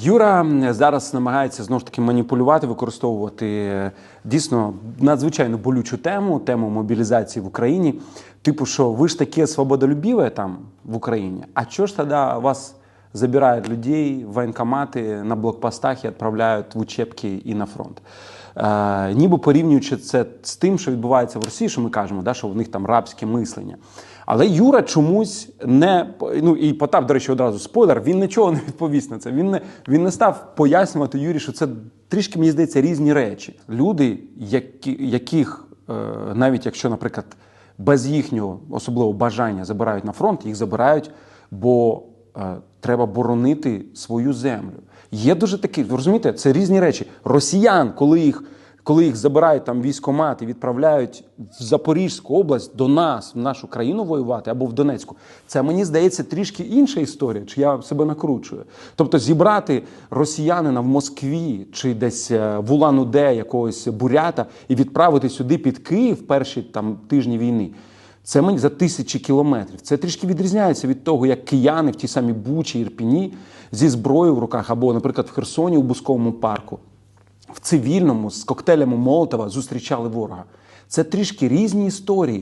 Юра зараз намагається знову ж таки маніпулювати, використовувати е, дійсно надзвичайно болючу тему, тему мобілізації в Україні. Типу, що ви ж таке свободолюбіве там в Україні, а чого ж тоді вас забирають людей в воєнкомати на блокпостах і відправляють в учебки і на фронт? Е, ніби порівнюючи це з тим, що відбувається в Росії, що ми кажемо, да, що в них там рабське мислення. Але Юра чомусь не ну і Потап, до речі, одразу спойлер. Він нічого не відповість на це. Він не він не став пояснювати Юрі, що це трішки мені здається різні речі. Люди, які, яких е, навіть якщо, наприклад, без їхнього особливого бажання забирають на фронт, їх забирають, бо треба боронити свою землю. Є дуже такі, розумієте, це різні речі. Росіян, коли їх коли їх забирають там військомат відправляють в Запорізьку область до нас, в нашу країну воювати або в Донецьку, це мені здається трішки інша історія, чи я себе накручую. Тобто зібрати росіянина в Москві чи десь е, в Улан-Удэ якогось бурята і відправити сюди під Київ перші там тижні війни. Це мені за тисячі кілометрів. Це трішки відрізняється від того, як кияни в тій самій Бучі, Ірпіні зі зброєю в руках, або, наприклад, в Херсоні у Бусковому парку в цивільному з коктейлями Молотова зустрічали ворога. Це трішки різні історії.